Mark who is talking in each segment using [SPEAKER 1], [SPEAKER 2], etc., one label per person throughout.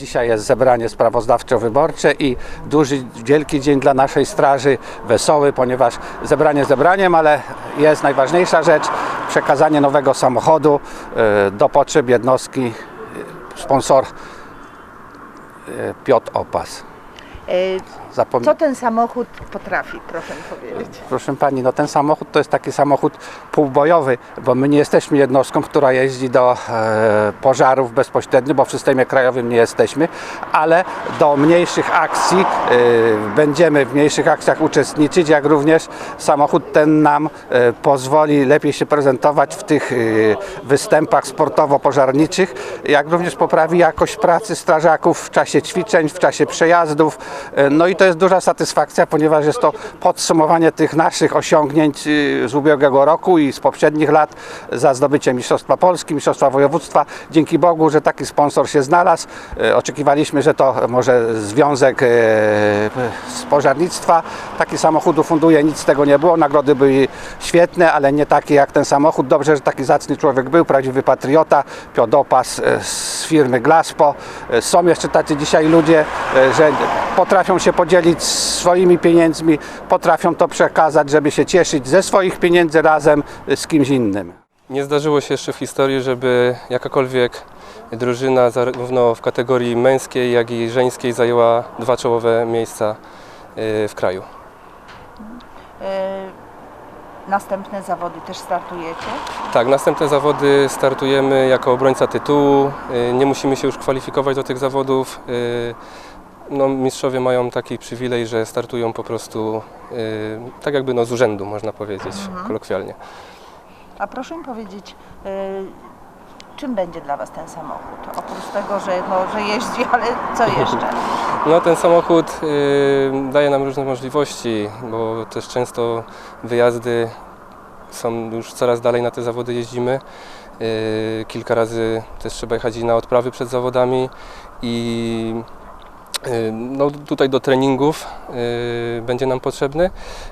[SPEAKER 1] Dzisiaj jest zebranie sprawozdawczo-wyborcze i duży, wielki dzień dla naszej straży, wesoły, ponieważ zebranie zebraniem, ale jest najważniejsza rzecz, przekazanie nowego samochodu e, do potrzeb jednostki e, sponsor e, Piotr Opas.
[SPEAKER 2] E,
[SPEAKER 1] Zapom-
[SPEAKER 2] Co ten samochód potrafi, proszę mi powiedzieć?
[SPEAKER 1] Proszę pani, no ten samochód to jest taki samochód półbojowy, bo my nie jesteśmy jednostką, która jeździ do e, pożarów bezpośrednio, bo w systemie krajowym nie jesteśmy, ale do mniejszych akcji e, będziemy w mniejszych akcjach uczestniczyć, jak również samochód ten nam e, pozwoli lepiej się prezentować w tych e, występach sportowo-pożarniczych, jak również poprawi jakość pracy strażaków w czasie ćwiczeń, w czasie przejazdów. E, No i to jest duża satysfakcja, ponieważ jest to podsumowanie tych naszych osiągnięć y, z ubiegłego roku i z poprzednich lat za zdobycie Mistrzostwa Polski, Mistrzostwa Województwa. Dzięki Bogu, że taki sponsor się znalazł. E, Oczekiwaliśmy, że to może Związek e, z Pożarnictwa taki samochód ufunduje, nic z tego nie było. Nagrody były świetne, ale nie takie jak ten samochód. Dobrze, że taki zacny człowiek był, prawdziwy patriota, Piotr Opas e, z firmy Glaspo. Są jeszcze tacy dzisiaj ludzie, że potrafią się podzielić swoimi pieniędzmi, potrafią to przekazać, żeby się cieszyć ze swoich pieniędzy razem z kimś innym.
[SPEAKER 3] Nie zdarzyło się jeszcze w historii, żeby jakakolwiek drużyna zarówno w kategorii męskiej, jak i żeńskiej zajęła dwa czołowe miejsca y, w kraju.
[SPEAKER 2] E, Następne zawody też startujecie?
[SPEAKER 3] Tak, następne zawody startujemy jako obrońca tytułu. y, Nie musimy się już kwalifikować do tych zawodów. Y, No, mistrzowie mają taki przywilej, że startują po prostu y, tak jakby no, z urzędu, można powiedzieć kolokwialnie.
[SPEAKER 2] A proszę mi powiedzieć, e, czym będzie dla Was ten samochód? Oprócz tego, że, no, że jeździ, ale co jeszcze?
[SPEAKER 3] No ten samochód y, daje nam różne możliwości, bo też często wyjazdy są już coraz dalej na te zawody jeździmy. Y, kilka razy też trzeba jechać i na odprawy przed zawodami i y, no, tutaj do treningów y, będzie nam potrzebny,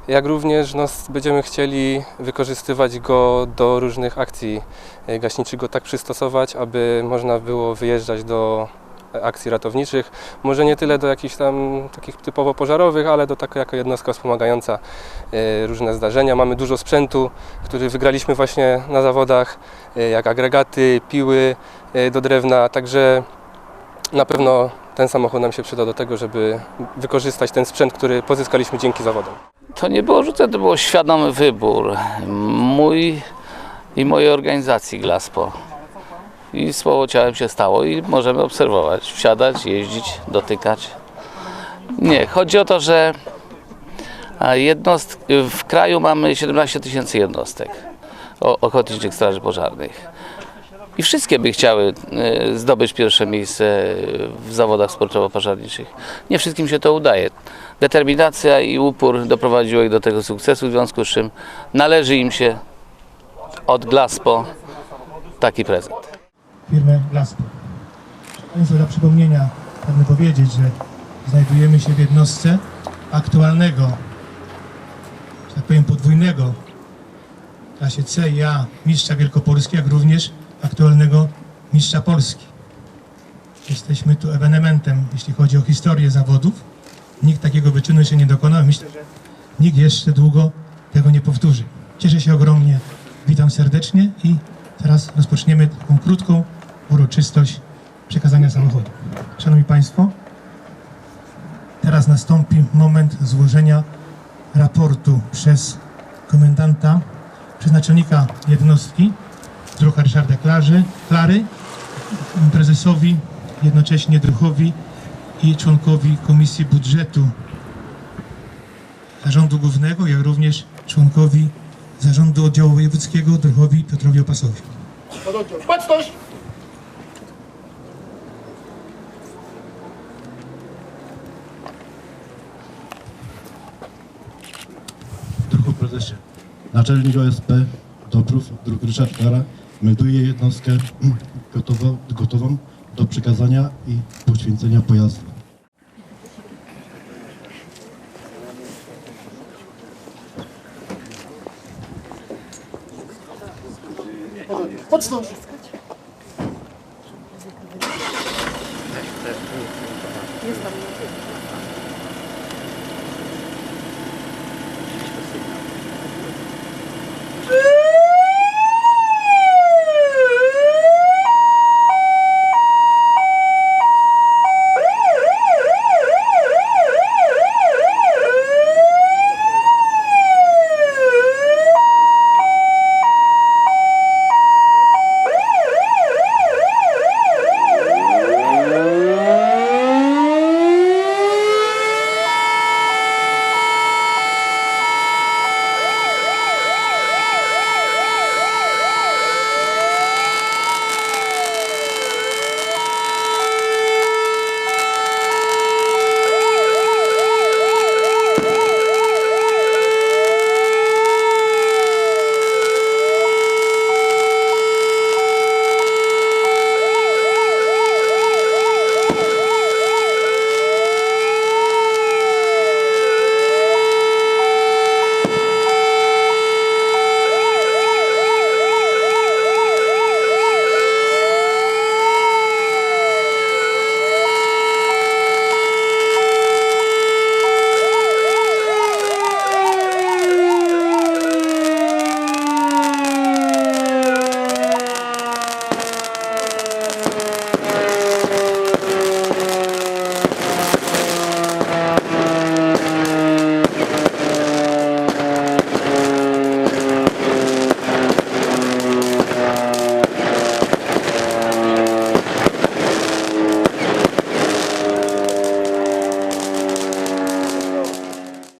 [SPEAKER 3] jak również no, będziemy chcieli wykorzystywać go do różnych akcji y, gaśniczych, go tak przystosować, aby można było wyjeżdżać do akcji ratowniczych. Może nie tyle do jakichś tam takich typowo pożarowych, ale do takiej jako jednostka wspomagająca różne zdarzenia. Mamy dużo sprzętu, który wygraliśmy właśnie na zawodach, jak agregaty, piły do drewna, także na pewno ten samochód nam się przyda do tego, żeby wykorzystać ten sprzęt, który pozyskaliśmy dzięki zawodom.
[SPEAKER 4] To nie było rzucone, to był świadomy wybór mój i mojej organizacji Glaspo. I słowo ciałem się stało i możemy obserwować, wsiadać, jeździć, dotykać. Nie, chodzi o to, że a, jednostk, w kraju mamy 17 tysięcy jednostek ochotniczych straży pożarnych. I wszystkie by chciały e, zdobyć pierwsze miejsce w zawodach sportowo-pożarniczych. Nie wszystkim się to udaje. Determinacja i upór doprowadziło ich do tego sukcesu, w związku z czym należy im się od Glaspo taki prezent.
[SPEAKER 5] firmę Glaspo. Państwu dla przypomnienia pragnę powiedzieć, że znajdujemy się w jednostce aktualnego, że tak powiem podwójnego w klasie C i A mistrza Wielkopolski, jak również aktualnego mistrza Polski. Jesteśmy tu ewenementem, jeśli chodzi o historię zawodów. Nikt takiego wyczynu jeszcze nie dokonał. Myślę, że nikt jeszcze długo tego nie powtórzy. Cieszę się ogromnie. Witam serdecznie i teraz rozpoczniemy taką krótką uroczystość przekazania samochodu. Szanowni Państwo, teraz nastąpi moment złożenia raportu przez komendanta, przez naczelnika jednostki, druha Ryszarda Klarzy, Klary, prezesowi, jednocześnie druhowi i członkowi Komisji Budżetu Zarządu Głównego, jak również członkowi Zarządu Oddziału Wojewódzkiego druhowi Piotrowi Opasowi.
[SPEAKER 6] Druhu prezesie. Naczelnik OSP Dobrów, druk Ryszard Kara, melduje jednostkę gotowo, gotową do przekazania i poświęcenia pojazdu.
[SPEAKER 5] Podstąż!